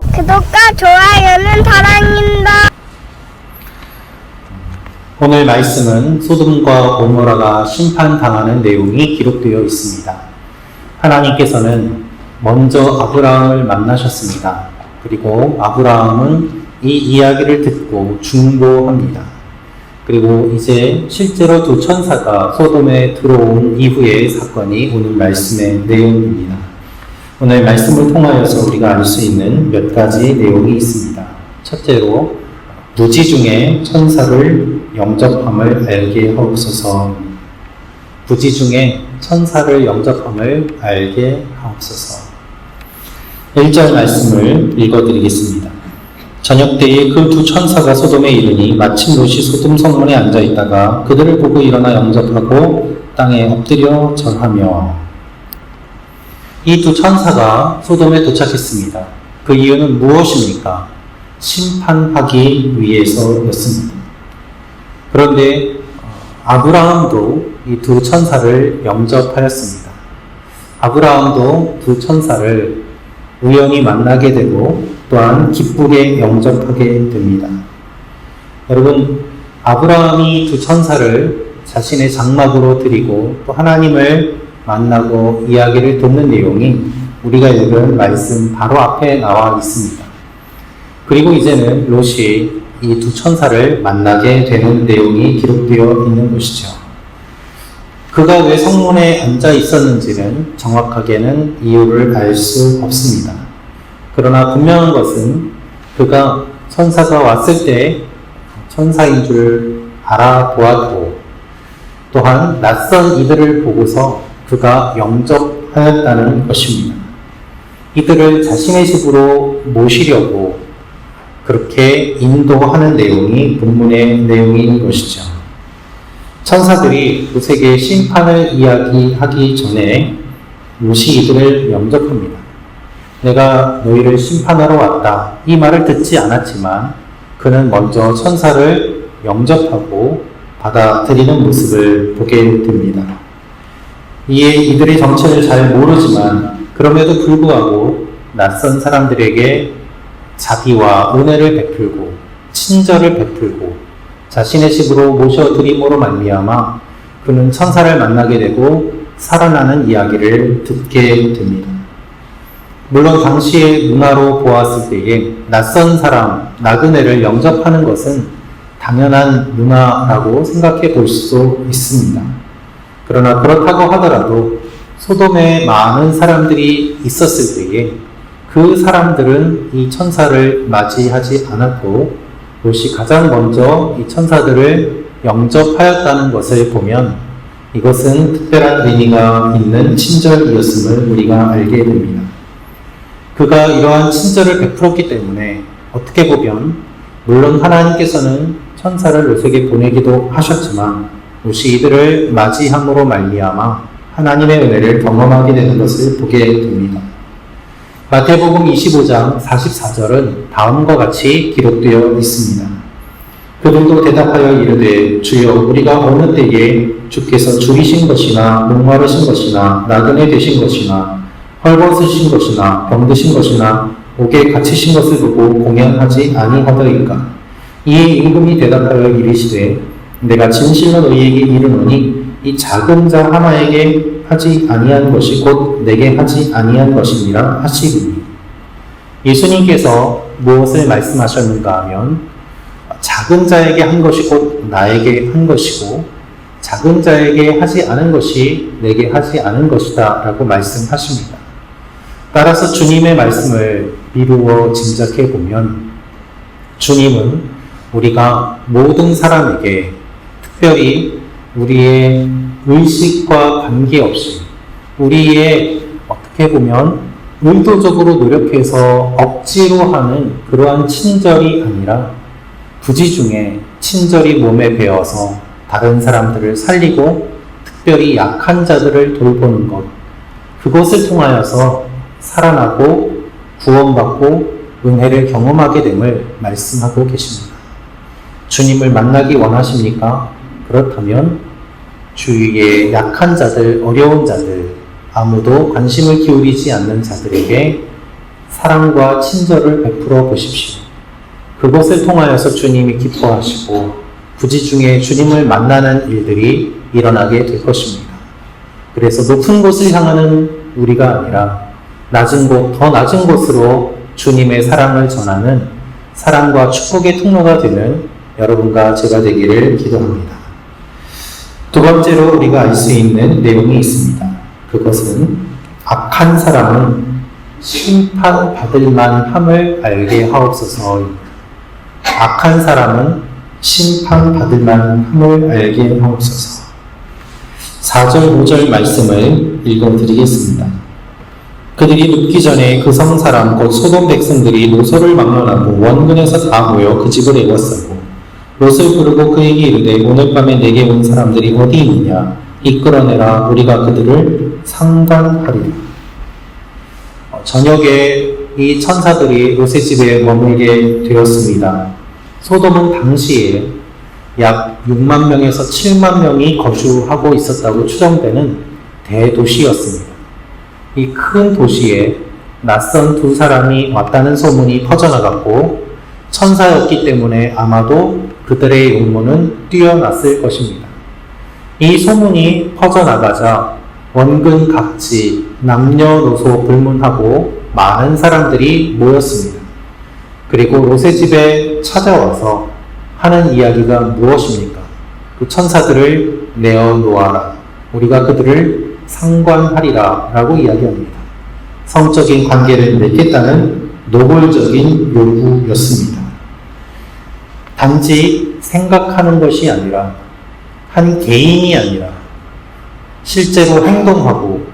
구독과 좋아요는 사랑입니다. 오늘 말씀은 소돔과 고모라가 심판당하는 내용이 기록되어 있습니다. 하나님께서는 먼저 아브라함을 만나셨습니다. 그리고 아브라함은 이 이야기를 듣고 중보합니다. 그리고 이제 실제로 두 천사가 소돔에 들어온 이후의 사건이 오늘 말씀의 내용입니다. 오늘 말씀을 통하여서 우리가 알 수 있는 몇 가지 내용이 있습니다. 첫째로 무지 중에 천사를 영접함을 알게 하옵소서. 부지 중에 천사를 영접함을 알게 하옵소서. 1절 말씀을 읽어드리겠습니다. 저녁 때에 그 두 천사가 소돔에 이르니 마침 롯이 소돔 성문에 앉아 있다가 그들을 보고 일어나 영접하고 땅에 엎드려 절하며 이 두 천사가 소돔에 도착했습니다. 그 이유는 무엇입니까? 심판하기 위해서였습니다. 그런데 어, 아브라함도 이 두 천사를 영접하였습니다. 아브라함도 두 천사를 우연히 만나게 되고 또한 기쁘게 영접하게 됩니다. 여러분, 아브라함이 두 천사를 자신의 장막으로 드리고 또 하나님을 만나고 이야기를 듣는 내용이 우리가 읽은 말씀 바로 앞에 나와 있습니다. 그리고 이제는 롯이 이 두 천사를 만나게 되는 내용이 기록되어 있는 것이죠. 그가 왜 성문에 앉아 있었는지는 정확하게는 이유를 알 수 없습니다. 그러나 분명한 것은 그가 천사가 왔을 때 천사인 줄 알아보았고 또한 낯선 이들을 보고서 그가 영접하였다는 것입니다. 이들을 자신의 집으로 모시려고 그렇게 인도하는 내용이 본문의 내용인 것이죠. 천사들이 롯에게 심판을 이야기하기 전에 롯이 이들을 영접합니다. 내가 너희를 심판하러 왔다. 이 말을 듣지 않았지만 그는 먼저 천사를 영접하고 받아들이는 모습을 보게 됩니다. 이에 이들의 정체를 잘 모르지만 그럼에도 불구하고 낯선 사람들에게 자비와 은혜를 베풀고 친절을 베풀고 자신의 집으로 모셔드림으로 말미암아 그는 천사를 만나게 되고 살아나는 이야기를 듣게 됩니다. 물론 당시의 문화로 보았을 때에 낯선 사람, 나그네를 영접하는 것은 당연한 문화라고 생각해 볼 수 있습니다. 그러나 그렇다고 하더라도 소돔에 많은 사람들이 있었을 때에 그 사람들은 이 천사를 맞이하지 않았고 롯이 가장 먼저 이 천사들을 영접하였다는 것을 보면 이것은 특별한 의미가 있는 친절이었음을 우리가 알게 됩니다. 그가 이러한 친절을 베풀었기 때문에 어떻게 보면 물론 하나님께서는 천사를 롯에게 보내기도 하셨지만 롯이 이들을 맞이함으로 말미암아 하나님의 은혜를 경험하게 되는 것을 보게 됩니다. 마태복음 25장 44절은 다음과 같이 기록되어 있습니다. 그들도 대답하여 이르되 주여 우리가 어느 때에 주께서 죽이신 것이나 목마르신 것이나 나그네 되신 것이나 헐벗으신 것이나 병드신 것이나 옥에 갇히신 것을 보고 공연하지 아니하더이까 이에 임금이 대답하여 이르시되 내가 진실로 너희에게 이르노니 이 작은 자 하나에게 하지 아니한 것이 곧 내게 하지 아니한 것이니라 하시리니 예수님께서 무엇을 말씀하셨는가 하면 작은 자에게 한 것이 곧 나에게 한 것이고 작은 자에게 하지 않은 것이 내게 하지 않은 것이다 라고 말씀하십니다. 따라서 주님의 말씀을 미루어 짐작해 보면 주님은 우리가 모든 사람에게 특별히 우리의 의식과 관계없이 우리의 어떻게 보면 의도적으로 노력해서 억지로 하는 그러한 친절이 아니라 부지 중에 친절이 몸에 배어서 다른 사람들을 살리고 특별히 약한 자들을 돌보는 것 그것을 통하여서 살아나고 구원받고 은혜를 경험하게 됨을 말씀하고 계십니다. 주님을 만나기 원하십니까? 그렇다면 주위의 약한 자들, 어려운 자들, 아무도 관심을 기울이지 않는 자들에게 사랑과 친절을 베풀어 보십시오. 그것을 통하여서 주님이 기뻐하시고 부지 중에 주님을 만나는 일들이 일어나게 될 것입니다. 그래서 높은 곳을 향하는 우리가 아니라 낮은 곳, 더 낮은 곳으로 주님의 사랑을 전하는 사랑과 축복의 통로가 되는 여러분과 제가 되기를 기도합니다. 두 번째로 우리가 알 수 있는 내용이 있습니다. 그것은 악한 사람은 심판받을 만함을 알게 하옵소서입니다. 악한 사람은 심판받을 만함을 알게 하옵소서. 4절, 5절 말씀을 읽어드리겠습니다. 그들이 눕기 전에 그 성 사람 곧 소돔 백성들이 노소를 막론하고 원근에서 다 모여 그 집을 애워싸고 롯을 부르고 그에게 이르되 오늘 밤에 내게 온 사람들이 어디 있느냐 이끌어내라 우리가 그들을 상관하리라 어, 저녁에 이 천사들이 롯의 집에 머물게 되었습니다. 소돔은 당시에 약 6만 명에서 7만 명이 거주하고 있었다고 추정되는 대도시였습니다. 이 큰 도시에 낯선 두 사람이 왔다는 소문이 퍼져나갔고 천사였기 때문에 아마도 그들의 용모는 뛰어났을 것입니다. 이 소문이 퍼져나가자 원근 각지 남녀노소 불문하고 많은 사람들이 모였습니다. 그리고 롯의 집에 찾아와서 하는 이야기가 무엇입니까? 그 천사들을 내어 놓아라. 우리가 그들을 상관하리라. 라고 이야기합니다. 성적인 관계를 맺겠다는 노골적인 요구였습니다. 단지 생각하는 것이 아니라 한 개인이 아니라 실제로 행동하고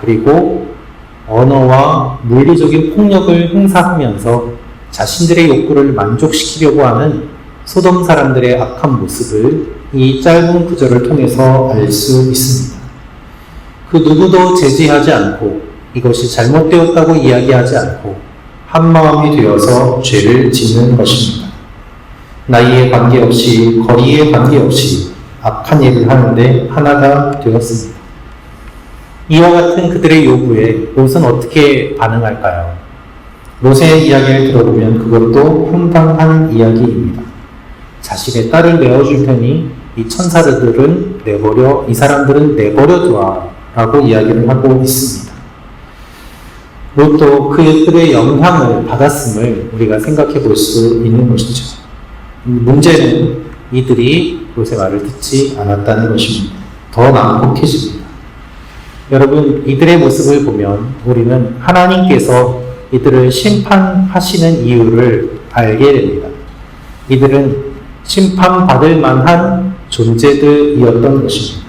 그리고 언어와 물리적인 폭력을 행사하면서 자신들의 욕구를 만족시키려고 하는 소돔 사람들의 악한 모습을 이 짧은 구절을 통해서 알 수 있습니다. 그 누구도 제지하지 않고 이것이 잘못되었다고 이야기하지 않고 한 마음이 되어서 죄를 짓는 것입니다. 나이에 관계없이 거리에 관계없이 악한 일을 하는데 하나가 되었습니다. 이와 같은 그들의 요구에 롯은 어떻게 반응할까요? 롯의 이야기를 들어보면 그것도 황당한 이야기입니다. 자신의 딸을 내어줄 테니 이 천사들은 내버려, 이 사람들은 내버려 두어 라고 이야기를 하고 있습니다. 롯도 그들의 영향을 받았음을 우리가 생각해 볼 수 있는 것이죠. 문제는 이들이 롯의 말을 듣지 않았다는 것입니다. 더 난폭해집니다. 여러분, 이들의 모습을 보면 우리는 하나님께서 이들을 심판하시는 이유를 알게 됩니다. 이들은 심판받을 만한 존재들이었던 것입니다.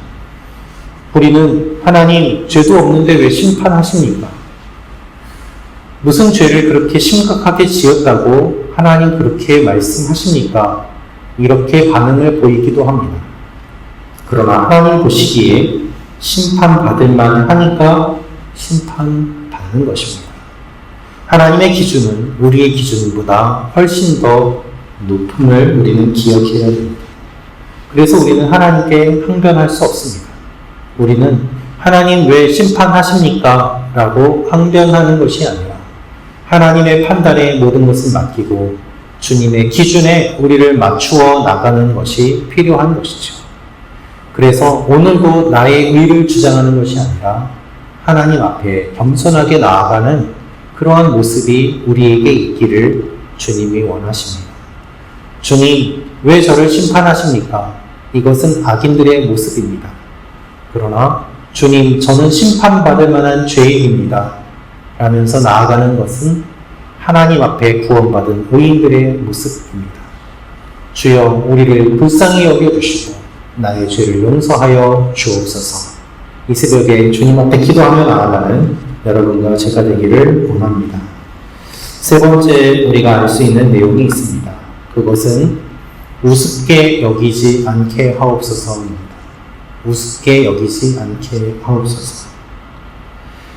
우리는 하나님 죄도 없는데 왜 심판하십니까? 무슨 죄를 그렇게 심각하게 지었다고 하나님 그렇게 말씀하십니까? 이렇게 반응을 보이기도 합니다. 그러나 하나님 보시기에 심판받을 만 하니까 심판받는 것입니다. 하나님의 기준은 우리의 기준보다 훨씬 더 높음을 우리는 기억해야 됩니다. 그래서 우리는 하나님께 항변할 수 없습니다. 우리는 하나님 왜 심판하십니까? 라고 항변하는 것이 아니라 하나님의 판단에 모든 것을 맡기고 주님의 기준에 우리를 맞추어 나가는 것이 필요한 것이죠. 그래서 오늘도 나의 의를 주장하는 것이 아니라 하나님 앞에 겸손하게 나아가는 그러한 모습이 우리에게 있기를 주님이 원하십니다. 주님, 왜 저를 심판하십니까? 이것은 악인들의 모습입니다. 그러나 주님, 저는 심판받을 만한 죄인입니다. 라면서 나아가는 것은 하나님 앞에 구원받은 의인들의 모습입니다. 주여, 우리를 불쌍히 여겨주시고 나의 죄를 용서하여 주옵소서. 이 새벽에 주님 앞에 기도하며 나아가는 여러분과 제가 되기를 원합니다. 세 번째 우리가 알 수 있는 내용이 있습니다. 그것은 우습게 여기지 않게 하옵소서입니다. 우습게 여기지 않게 하옵소서.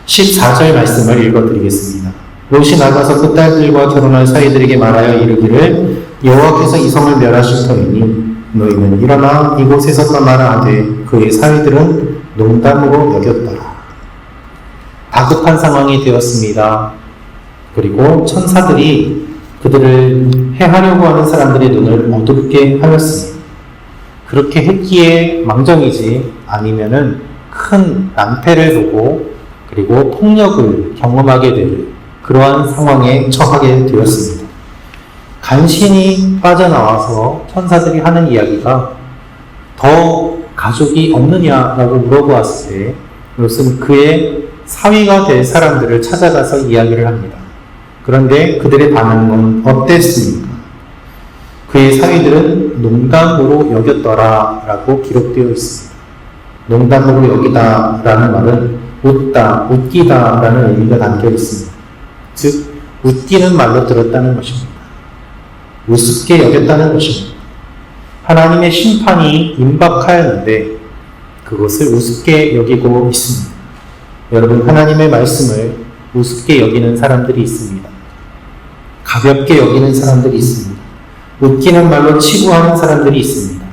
14절 말씀을 읽어드리겠습니다. 롯이 나가서 그 딸들과 결혼할 사이들에게 말하여 이르기를 여호와께서 이 성을 멸하실 터이니 너희는 일어나 이곳에서 떠나라 하되 그의 사이들은 농담으로 여겼더라. 다급한 상황이 되었습니다. 그리고 천사들이 그들을 해하려고 하는 사람들의 눈을 어둡게 하였습니다. 그렇게 했기에 망정이지 아니면은 큰 낭패를 보고 그리고 폭력을 경험하게 될 그러한 상황에 처하게 되었습니다. 간신히 빠져나와서 천사들이 하는 이야기가 더 가족이 없느냐라고 물어보았을 때 이것은 그의 사위가 될 사람들을 찾아가서 이야기를 합니다. 그런데 그들의 반응은 어땠습니까? 그의 사위들은 농담으로 여겼더라 라고 기록되어 있습니다. 농담으로 여기다 라는 말은 웃다, 웃기다 라는 의미가 담겨 있습니다. 즉, 웃기는 말로 들었다는 것입니다. 우습게 여겼다는 것입니다. 하나님의 심판이 임박하였는데 그것을 우습게 여기고 있습니다. 여러분, 하나님의 말씀을 우습게 여기는 사람들이 있습니다. 가볍게 여기는 사람들이 있습니다. 웃기는 말로 치부하는 사람들이 있습니다.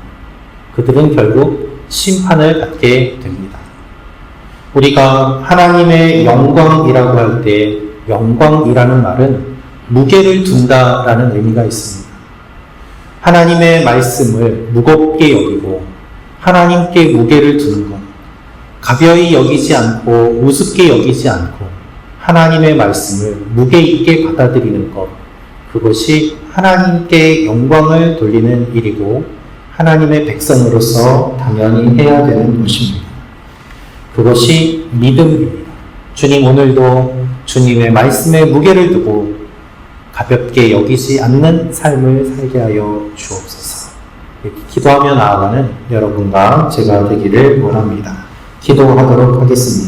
그들은 결국 심판을 받게 됩니다. 우리가 하나님의 영광이라고 할 때 영광이라는 말은 무게를 둔다라는 의미가 있습니다. 하나님의 말씀을 무겁게 여기고 하나님께 무게를 두는 것, 가벼이 여기지 않고 우습게 여기지 않고 하나님의 말씀을 무게 있게 받아들이는 것, 그것이 하나님께 영광을 돌리는 일이고 하나님의 백성으로서 당연히 해야 되는 것입니다. 그것이 믿음입니다. 주님 오늘도 주님의 말씀에 무게를 두고 가볍게 여기지 않는 삶을 살게 하여 주옵소서. 이렇게 기도하며 나아가는 여러분과 제가 되기를 원합니다. 기도하도록 하겠습니다.